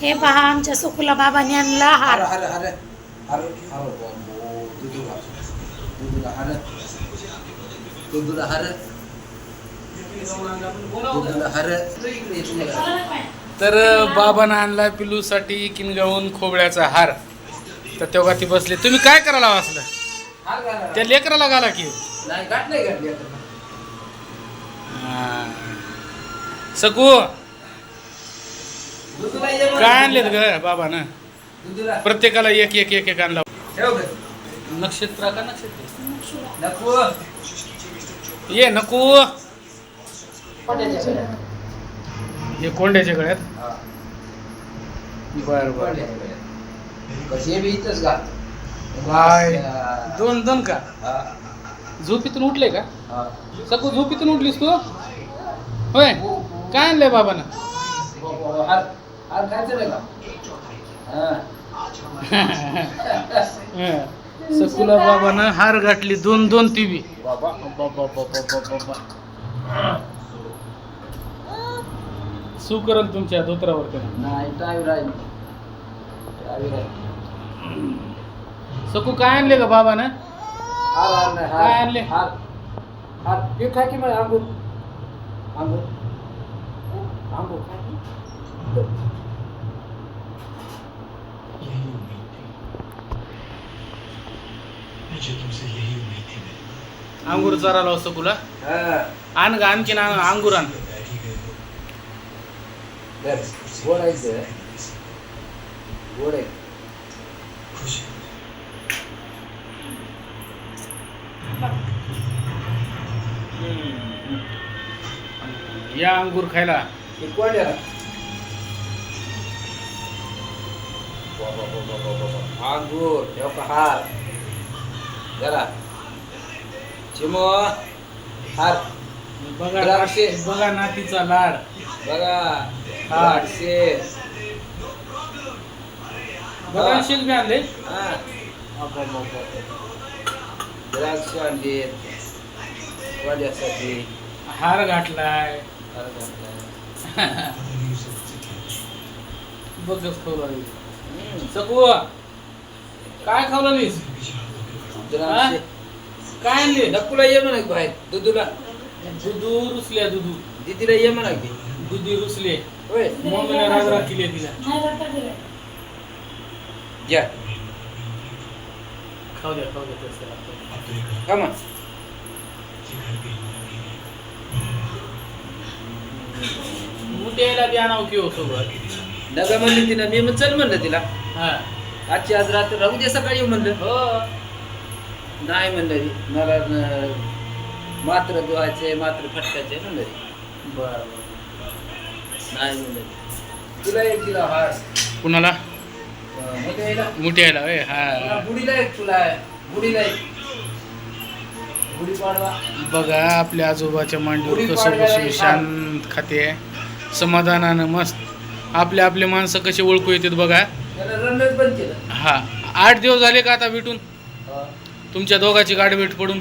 हे पहा आमच्या सुकुला बाबांनी आणला हर हार हर हर हर हर बॉम्बो दुदुला दुदुला हर दुदुला हर दुदुला हर तर बाबानं आणला पिलूसाठी किनगावून खोबळ्याचा हार. तर तेव्हा ती बसले. तुम्ही काय करायला वाचलं? हार घाला. त्या लेकराला घाला की. नाही गाठ नाही घातली आता. सकू. काय आणलेत ग बाबानं? दुदुला प्रत्येकाला एक एक एक एक आणला. नक्षत्र का नक्षत्र? नको. ये नको. हे कोंड्याच्या गळ्यात? हा. बर बर. बी इथंच बाय. हा. दोन दोन का? हा. झोपीतून उठले का? हा. सकू झोपीतून उठलीस तू? होय. काय आणलंय बाबानं? हार खायचं नाही का? हा. सकुला बाबानं हार गाठली दोन दोन टीव्ही बाबा बाबा बाबा बाबा बाबा सू करल तुमच्या धोत्रावर त्यानं. नाही राहील. सकू काय आणले का बाबानं? हार हार नाही हार. काय आणले? हार. हार. खा की मग अंगूर. अंगूर. अंगूर. खा की. अंगूर चारा लाव सकुला. हा. आण गा आणखीन आण अंगूर आण. या अंगूर खायला. कोण अंगूर हार जरा चिमो हार बघा द्राक्षे. बघा नातीचा लाड बघा हार. द्राक्षे. बघा शिल्पी आणले हा. द्राक्ष आणली वाड्यासाठी हार घातलाय हार घातलाय. बघच हम्म. सकू काय द्राक्षे. काय आणले? नकुला ये म्हणा बाहेर. दुधूला दुधू रुसल्या दुधू दीदीला ये म्हणा की. दुधी रुसले होय. मम्मीने राग राग केली तिला. घ्या खाऊ द्या खाऊ द्या तसं. का मग मुठ्याला बी आणावं की हो सोबत. नका म्हणली तिनं मी मग चल म्हणलं तिला हा आजची आज रात्र राहू दे सकाळी येऊ म्हणलं हो नाही म्हणलं ती. मला न- मात्र धुवायचे मात्र फटकायचे म्हणलं ती. बर नाही म्हणलं. तुला एक दिला हार कुणाला अं, मोठ्या आईला. मुठ्याला होय तुला हा बुडीला एक तुला आहे. बुडीला एक बघा आपल्या आजोबाच्या मांडीवर कसं बसून शांत खाते समाधानानं मस्त आपले आपले माणसं कसे ओळखू येतात बघा. हा आठ दिवस झाले का आता भेटून? तुमच्या दोघाची गाठ भेट पडून?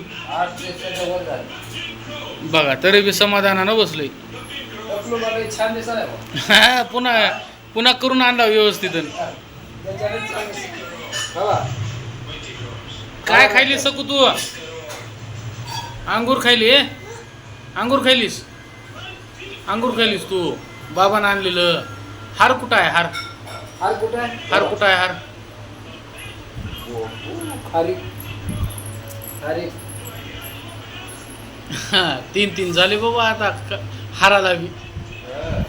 बघा तरी बी समाधानानं बसलोय. हा, पुन्हा पुन्हा करून आणला व्यवस्थित. काय खायली सकू तू? अंगूर खायली? अंगूर खायलीस? अंगूर खायलीस तू? बाबानं आणलेलं. हार कुठं आहे? हार. हार कुठं आहे? हार कुठं आहे? हार. ओ, खारी. खारी. हा, तीन तीन झाले बाबा आता. क- हाराला बी. हा,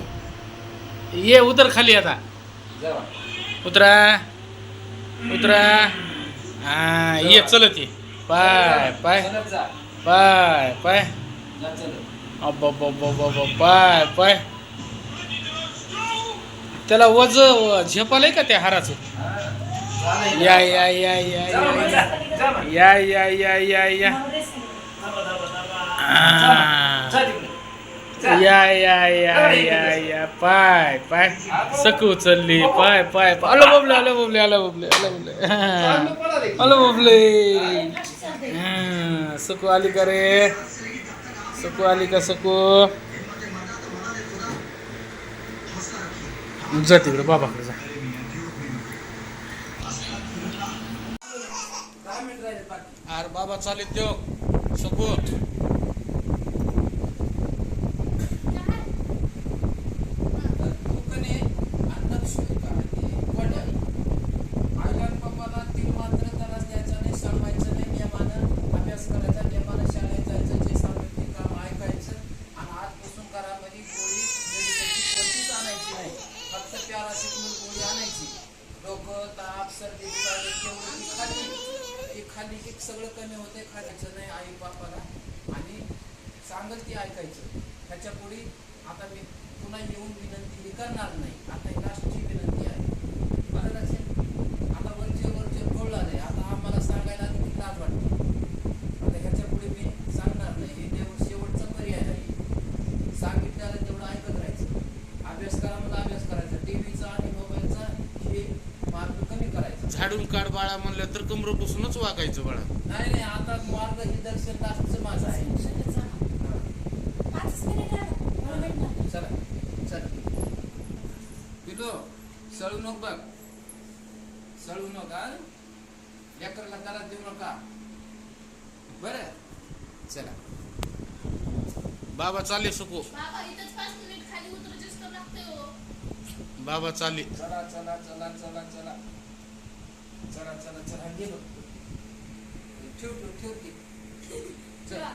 ये उतर खाली आता. जावा. उतरा. उतरा. हा ये चलत ये पाय पाय. चलत जा. पाय पाय. जा चलत. अब्बाब्बाब्बाब्बा, पाय पाय. त्याला वज झेपालय का त्या हाराचं? या या या या या. या या या या या. या या या या पाय पाय. सकू उचलली पाय पाय पाय. आलो बबले आलो बबले आलो बबले आलो बबले. चांगलं सकू आली का रे? सकू आली का सकू? जा तिकडे बाबाकडे जा. अरे बाबा चालेल देव सपोर्ट तर तू कने अंदाज शोध का आणि वड्या आईला आणि पप्पाला तीन मात्र त्रास द्यायचा नाही सांभाळायचं नाही नियमानं अभ्यास करायचा नियमानं शाळेत जायचं जे सांगेल ते काम ऐकायचं आणि आजपासून घरामध्ये गोळी मेडिकलची कोणतीच आणायची नाही फक्त पॅरासिटमोल गोळी आणायची डोकं ताप सर्दी चालू तेवढं ती खाल्ली ती खाल्ली की सगळं कमी होते खायचं नाही आई बापाला. आणि सांगल ते ऐकायचं. ह्याच्या पुढे आता मी पुन्हा येऊन विनंती ही करणार नाही. आता ही लास्टची विनंती आहे बरं लक्षात आता वरचे वरचे कळलं नाही आता आम्हाला सांगायला किती लाज वाटते आता ह्याच्या पुढे मी सांगणार नाही हे देव शेवटचा पर्याय आहे सांगितल्याला तेवढं ऐकत राहायचं अभ्यास करा मला अभ्यास करायचा टीव्हीचा आणि मोबाईलचा हे मार्ग कमी करायचा झाडून काढ बाळा म्हणलं तर कमर बसूनच वागायचं बाळा. नाही नाही आता मार्ग हे दर्शन लास्टचं माझं आहे चला चला. पितो सळू नको बघ. सळू नका लेकरला त्रास देऊ नका. बर? चला. बाबा चालले सुकू. बाबा इथंच पाच मिनिट खाली उतरू जास्त लागते हो. बाबा चालले. चला चला चला चला चला. चला चला चला गेलो ठेव ठेव ठेव चला.